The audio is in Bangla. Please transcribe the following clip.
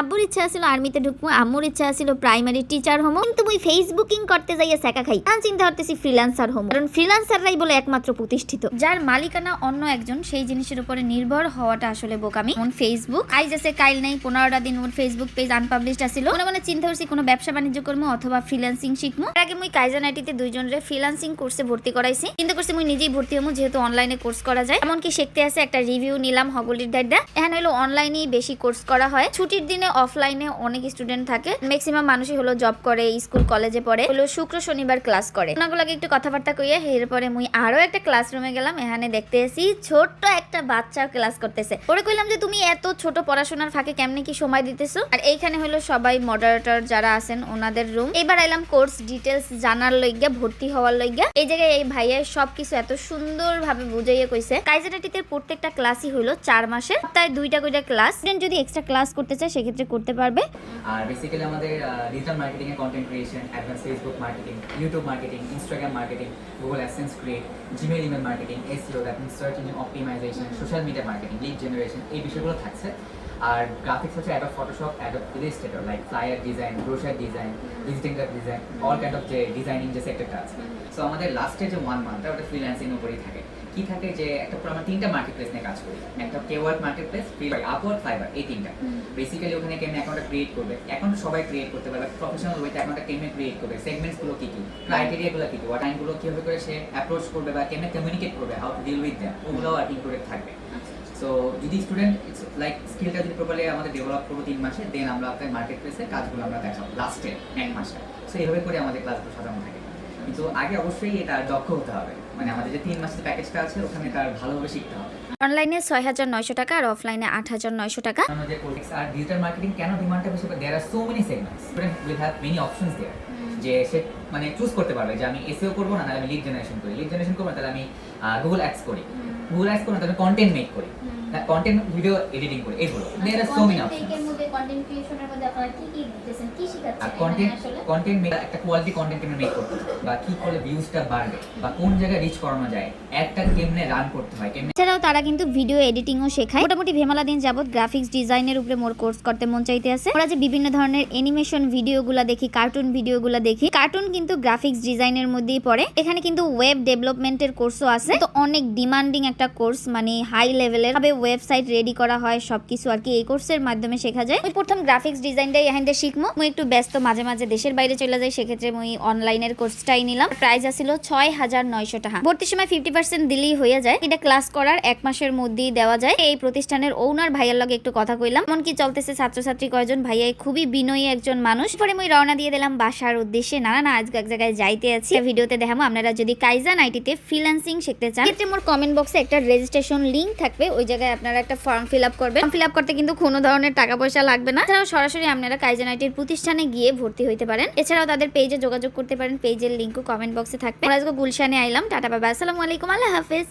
আব্বুর ইচ্ছা ছিল আর্মিতে ঢুকবো আম্মুর ইচ্ছা ছিল প্রাইমারি টিচার হমো। কিন্তু মুই ফেসবুকিং করতে যাইয়া সেকা খাই। আমি চিন্তা করতেছি ফ্রিল্যান্সার হমো। কারণ ফ্রিল্যান্সাররাই বলে একমাত্র প্রতিষ্ঠিত। যার মালিকানা অন্য একজন, সেই জিনিসের উপরে নির্ভর হওয়াটা আসলে বোকামি। যেমন ফেসবুক আইজ আছে কাইল নাই, পনেরোটা দিন ওর ফেসবুক পেজ আনপাবলিশড আসিল মনে মনে চিন্তা করছি কোনো ব্যবসা বাণিজ্য করব অথবা ফ্রিল্যান্সিং শিখব আগে মুই কাইজান আইটিতে দুইজনের ফ্রিল্যান্সিং কোর্সে ভর্তি করাইছি। কিন্তু করছি মুই নিজেই ভর্তি হব যেহেতু অনলাইনে কোর্স করা যায়। এমনকি শিখতে আছে একটা রিভিউ নিলাম হগলির দাড্ডা এখানে হলো অনলাইনেই বেশি কোর্স করা হয়। ছুটির দিনে অফলাইনে অনেক স্টুডেন্ট থাকে। ম্যাক্সিমাম মানুষই হলো জব করে স্কুল কলেজে পড়ে। হলো শুক্র, শনিবার ক্লাস করে। ওনাগুলোকে একটু কথাবার্তা কইয়া এরপরে মুই আরও একটা ক্লাসরুমে গেলাম। এখানে দেখতে এসি, ছোট্ট একটা বাচ্চা ক্লাস করতেছে। ওরে কইলাম যে, তুমি এত ছোট পড়াশোনার ফাঁকে কেমনে কি সময় দিতেছো? আর এইখানে হলো সবাই মডারেটর যারা আছেন, ওনাদের রুম এবার আইলাম কোর্স ডিটেলস জানার লইগা ভর্তি হওয়ার লইগা এই জায়গায় এই ভাইয়া সবকিছু এত সুন্দর ভাবে বুঝাইয়া কইছে। কাইজারাটিতে প্রত্যেকটা ক্লাসই হলো চার মাসে সপ্তাহে দুইটা কইটা ক্লাস যদি এক্সট্রা ক্লাস করতে চায়, সেক্ষেত্রে করতে পারবে। আর বেসিক্যালি আমাদের digital marketing A content creation advance Facebook marketing YouTube marketing Instagram marketing Google AdSense create Gmail email marketing SEO that means search engine optimisation social media marketing lead generation এই বিষয়গুলো থাকছে। আর গ্রাফিক্স হচ্ছে Adobe Photoshop Adobe Illustrator like flyer design brochure design visiting card design all kind of যে ডিজাইনিং যে সেক্টরটা আছে। সো আমাদের লাস্টে যে ওয়ান মান্থটা ওটা ফ্রিল্যান্সিং উপরেই থাকে। কি থাকে যে একটা পুরো আমরা তিনটা মার্কেট প্লেস নিয়ে কাজ করি। একটা keyword market place Upwork Fiverr এই তিনটা। বেসিক্যালি ওখানে কেমনে অ্যাকাউন্টটা ক্রিয়েট করবে? অ্যাকাউন্ট সবাই ক্রিয়েট করতে পারবে প্রফেশনাল ওয়েতে অ্যাকাউন্টটা কেমনে ক্রিয়েট করবে? সেগমেন্টসগুলো কি কি? ক্রাইটেরিয়া গুলো কি কি? ওয়াটগুলো কীভাবে করে সে অ্যাপ্রোচ করবে বা কেমনে কমিউনিকেট করবে? How to deal with them ওগুলো আর ইনক্লুডেড থাকবে। সো যদি স্টুডেন্ট লাইক স্কিলটা যদি প্রপারলি আমাদের ডেভেলপ করব তিন মাসে দেন আমরা আপনার মার্কেট প্লেসে কাজগুলো আমরা দেখাবো লাস্টে এক মাসে। সো এইভাবে করে আমাদের ক্লাসগুলো সাজানো থাকে। কিন্তু আগে অবশ্যই এটা দক্ষ হতে হবে। মানে আমাদের যে তিন মাসের প্যাকেজটা আছে ওখানে তার ভালোভাবে শিখতে হবে। অনলাইনে ছয় হাজার নয়শো টাকা আর অফলাইনে আট হাজার নয়শো টাকা। যে কোর্স আর ডিজিটাল মার্কেটিং কেন ডিমান্ডটা বেশি there are so many segments will have many options there যে সে মানে চুজ করতে পারবে যে আমি এসইও করব না তাহলে আমি লিড জেনারেশন করি। লিড জেনারেশন করব তাহলে আমি গুগল অ্যাডস করি। গুগল অ্যাডস করব না তাহলে কন্টেন্ট মেক করি। কন্টেন্ট ভিডিও এডিটিং করি এগুলো। There are so many options content ক্রিয়েশনের মধ্যে আপনারা কি কি দিতেছেন? কি আর কন্টেন্ট কন্টেন্ট একটা কোয়ালিটি কন্টেন্ট মেক করতে বা কি করলে ভিউজটা বাড়বে বা কোন জায়গায় রিচ করানো যায়। একটা কেমনে রান করতে হয়, কেমনে এছাড়াও তারা কিন্তু ভিডিও এডিটিংও শেখায়। মোটামুটি ভেমালা দিন যাবত গ্রাফিক্স ডিজাইনের উপরে মোর কোর্স করতে মন চাইতে আছে। ওরা যে বিভিন্ন ধরনের অ্যানিমেশন ভিডিওগুলো দেখি কার্টুন ভিডিওগুলো দেখি কার্টুন কিন্তু গ্রাফিক্স ডিজাইনের মধ্যেই পড়ে। এখানে কিন্তু ওয়েব ডেভেলপমেন্টের কোর্সও আছে। তো অনেক ডিমান্ডিং একটা কোর্স মানে হাই লেভেলের ভাবে ওয়েবসাইট রেডি করা হয়, সবকিছু আর কি এই কোর্সের মাধ্যমে শেখা যায়। প্রথম গ্রাফিক্স ডিজাইনটাই এখান শিখব। মুই একটু ব্যস্ত, মাঝে মাঝে দেশের বাইরে চলে যাই, সেক্ষেত্রে মুই অনলাইনের কোর্সটাই নিলাম। প্রাইস আসছিল ছয় হাজার নয়শো টাকা। ভর্তির সময় ফিফটি পার্সেন্ট দিলেই হয়ে যায়। এটা ক্লাস করার এক মাসের মধ্যেই দেওয়া যায়। এই প্রতিষ্ঠানের ওনার ভাইয়ার লগে একটু কথা কইলাম। এমনকি চলতেছে ছাত্রছাত্রী কয়জন? ভাইয়া খুবই বিনয়ী একজন মানুষ। পরে মুই রওনা দিয়ে দিলাম বাসার উদ্দেশ্যে। না না আজকে এক জায়গায় যাইতে আছি। ভিডিওতে দেখাবো। আপনারা যদি কাইজান আইটিতে ফ্রিল্যান্সিং শিখতে চান ক্ষেত্রে মোর কমেন্ট বক্সে একটা রেজিস্ট্রেশন লিংক থাকবে। ওই জায়গায় আপনারা একটা ফর্ম ফিল আপ করবেন। ফর্ম ফিল আপ করতে কিন্তু কোনো ধরনের টাকা পয়সা লাগবে না। এছাড়াও সরাসরি আপনারা কাইজান আইটির প্রতিষ্ঠানে গিয়ে ভর্তি হইতে পারেন। এছাড়াও তাদের পেজে যোগাযোগ করতে পারেন। পেজের লিঙ্কও কমেন্ট বক্সে থাকবে। আমরা আজকে গুলশানে আইলাম। টাটা বাবা আসসালামু আলাইকুম আল্লাহ হাফেজ